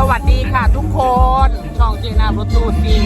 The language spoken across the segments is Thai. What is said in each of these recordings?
สวัสดีค่ะทุกคน ช่องเจนามรถตู้ซี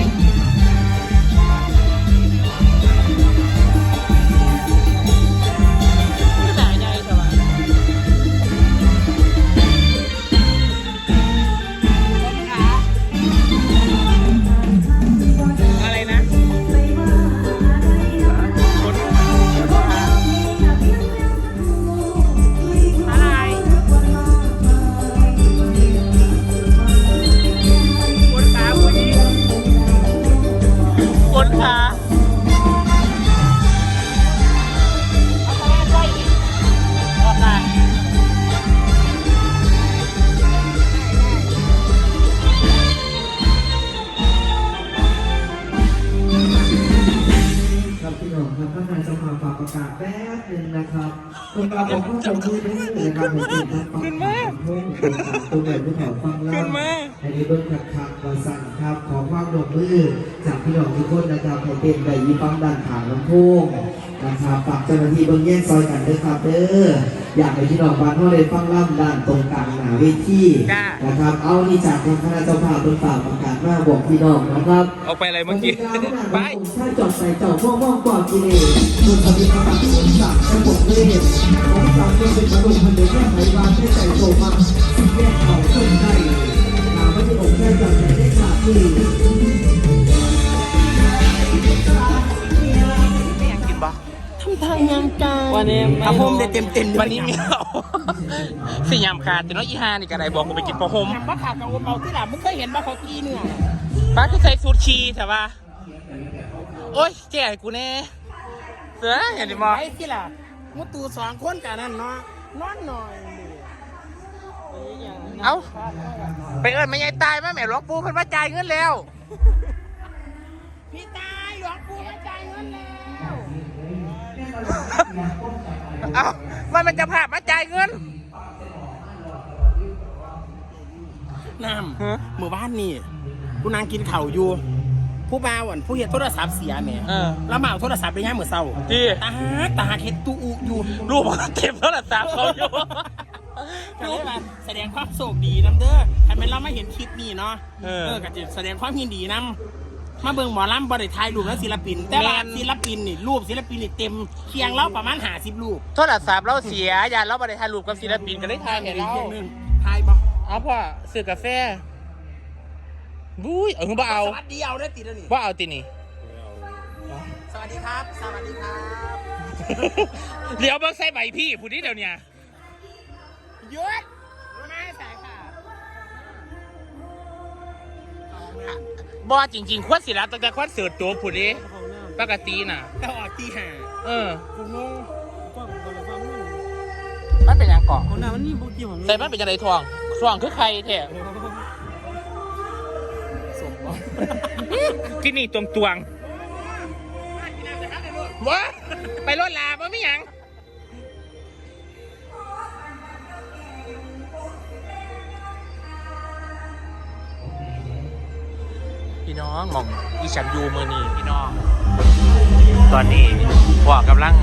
ครับคนเราบอกว่าผมมือได้เลยนการบผมเป็นท่านฟังพุ่งตัวแบบผู้แถวฟังเล่าในนี้เบิ้งขัดขัดมาสั่งครับขอความร่วมมือจากพี่น้องทุกคนนะครับให้เป็นใบยี่ปั๊มด้านขาลำโพง นะครับฝากเจ้าหน้าที่เบิ้งแย่งซอยกันเด้อครับเด้ออยากให้พี่น้องบ้านเขาเลยฟังล่ำด้านตรงกลางหนาเวทีนะครับ เอานี่จากทางคณะเจ้าภาพเป็นฝากประกาศมาบอกพี่น้องนะครับออกไปอะไรเมื่อกี้ ไปถ้าจอดใส่เจ้าพ่อม่องก่อนกิเลสคุณทวีประกาศผลจากจะบกเลสของสามเป็นเป็นประดุมพันเดียแยกไหวานให้ใจโตมาสิ่งแยกเขาขึ้นได้ถามว่าที่อกแค่จอดใส่ได้ขาดที่ ปะทำทางงานการวันนี้พระพรหมได้เต็มเต็มวันนี้มีเอาสยามขาดแต่น้องอีฮานี่ก็ได้บอกกูไปกินปลาหมปลาขาดกับโอเปาที่หลังมึงเคยเห็นปลาเขากีเนื้อป้าคือใส่สูตรชีใช่ปะโอ๊ยแก่กูแน่เสือเห็นดิมอไอ้ที่หลังมุตูสองคนกันนั่นเนาะนอนหน่อย เอ้าไปเอิญไม่ยายตายมาแม่หลวงปู่เพิ่นมาจ่ายเงินแล้ว พี่ตายหลวงปู่ไม่จ่ายเงินแล้ว เอ้ามันมันจะภาพมาจ่ายเงินน้ฮะำหมู่บ้านนี่กูนางกินเข่าวอยู่ ผู้บ่าวอะผู้เห็นโทรศัพท์เสียแหม่เออ แล้วมาเอาโทรศัพท์ไปย่างเหมือนเศร้าที่ ตาตาเฮ็ดตู้อุอยู่รูปเก็บโทรศัพท์เขาอยู่ ก็เลยว่าแสดงความโศกดีน้ำเด้อใครเป็นเราไม่เห็นคลิปนี้เนาะเออ ก็จะแสดงความยินดีนํ มาเบิ่งหมอลำบริทายรูปแล้วศิลปิน แต่ว่าแม่น ศิลปินนี่รูปศิลปินนี่เต็มเคียงเราประมาณหาสิบรูปโทรศัพท์เราเสียยานเราไปถ่ายรูปกับศิลปินก็เลยถ่ายเห็นเราเคียงหนึงทายบ่เอาพ่อซื้อกาแฟบุ้ยเออบ่เอาสวัสดีเอาได้อติดแล้วนี่บ่เอาตินี่ สวัสดีครับ สวัสดีครับเดี๋ยวเบิ่งใส่ใบพี่ผู้นี้เดี๋ยวเนี้ยหยุด บ่จริงๆควรสิรับตั้งแต่ควรเสิร์ชตัวผู้นี้ปกติน่ะก็ออกตีห่าเออคุณงงก็ก็เลยว่ามันมันเป็นหยังเกาะคนน่ะมันนี่บุกี้ผมใส่มันเป็นจังไดทองทองคือใครแท้สมบ่ที่นี่ตวงตวงๆวะไปรถลาบ่มีหยัง พี่น้องหมองอีฉันยูเมือนี่พี่น้อง ตอนนี้พ่อกำลัง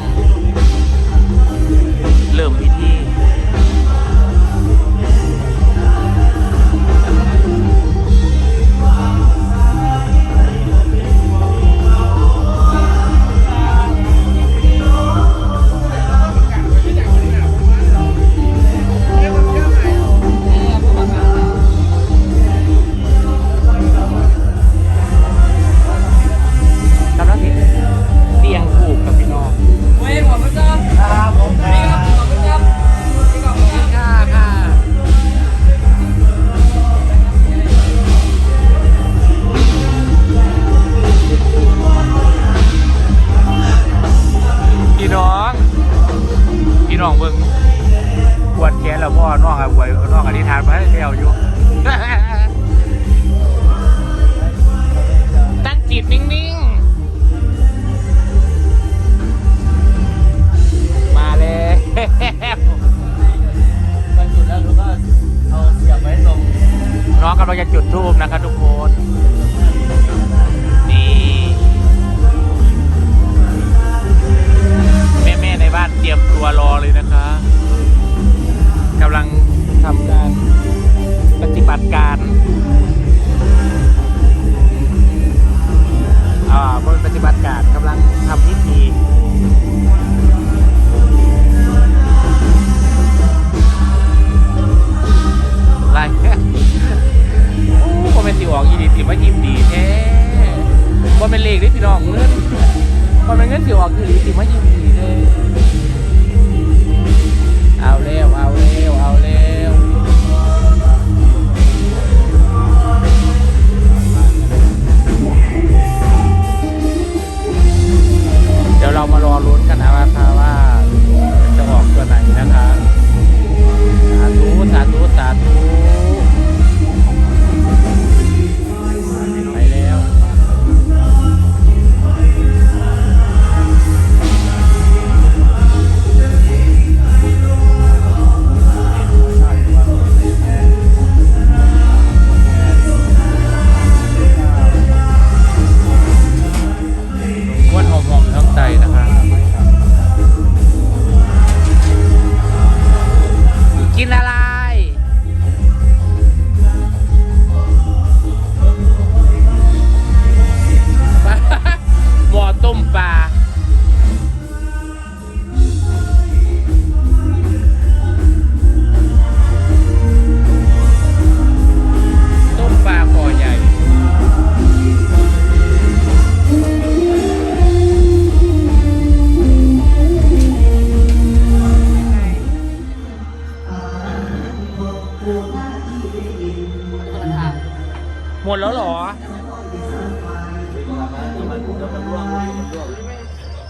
มดแล้วเหรอ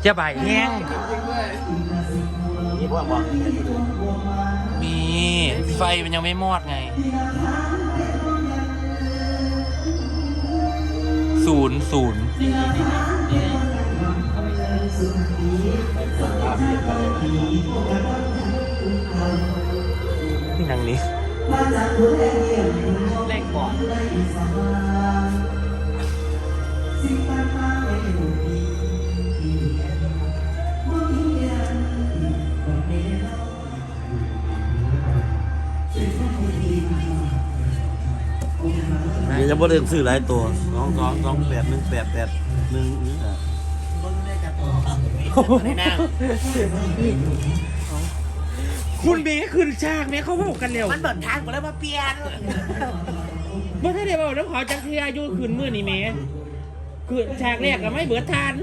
จะบ่ายแห้งนี่พวกบอกมีไฟมันยังไม่มอดไง ศูนย์ศูนย์นี่นางนี้ เลขก่อนเดี๋ยวจะบ่ได้ซื้อหลายตัวสองสองสองแปดหนึ่งแปดแปดหนึ่งนี่อะในหน้า คุณเบคืนฉากไหมเขาบอกกันเร็วมันเปิดทางกูแล้วมาเปลี่ยนเมื่อถ้าเดี๋ยวบอกน้ำขอจักรยานยูคืนมื่อนี่เมคืนฉากแรกก็ไม่เบิดทาน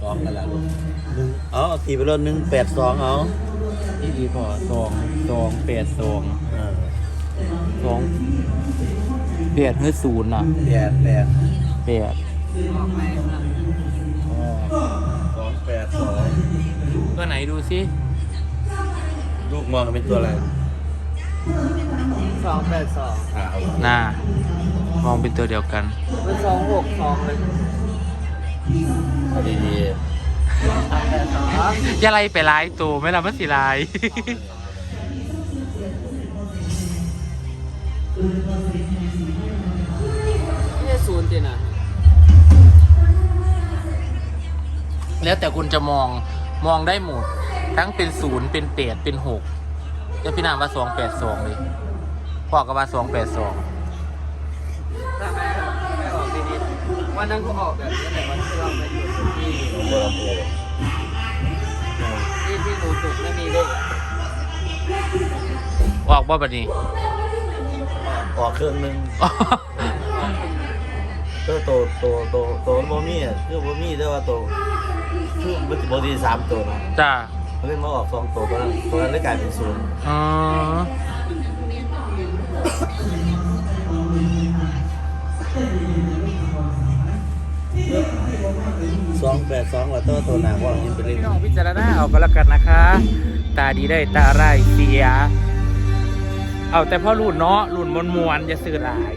สองกันละหนึ่งเอาตีไปแล้วหนึ่งแปดสองเอานี่ดีพอสองสองแปดสองเออสองแปดเฮ้ยศูนย์อะแปดแปดแปด ตัวไหนดูสิลูกมองกันเป็นตัวอะไรสองแปดสองอ่าเอาน่ามองเป็นตัวเดียวกัน เป็นสองหกสองเลยเอาดีอย่าไล่ไปไล่ตัวไม่ละมันสิไล่ไม่ใช่ศูนย์จีนะ แล้วแต่คุณจะมอง มองได้หมด ทั้งเป็นศูนย์เป็นแปดเป็นหกแล้วพี่นามว่าสองแปดสองเลยพ่อก็ว่าสองแปดสองถ้าไม่ไม่ออกดีๆวันนั้นก็ออกแบบนี้แต่วันที่เราไปอยู่ที่ๆตัวละตัวที่ที่หนูจุดไม่มีเลขออกบ่บัดนี้ ออกเครื่องหนึ่ง ตัวโตโตโตโตโมมี่อะคือโมมี่แต่ว่าโตคือมันจะโมดีสามตัวนะจ้ามันเป็นมาออกสองตัวตอนนั้นตอนนั้นเลยกลายเป็นศูนย์อ๋อสองแปดสองแล้วตัวตัวหนักว่ายังเป็นเลขพี่น้องพิจารณาเอาก็แล้วกันนะคะ ตาดีได้ตาร้ายเสีย เอาแต่พ่อรุ่นเนาะรุ่นมวลมวลๆอย่าซื้อหลาย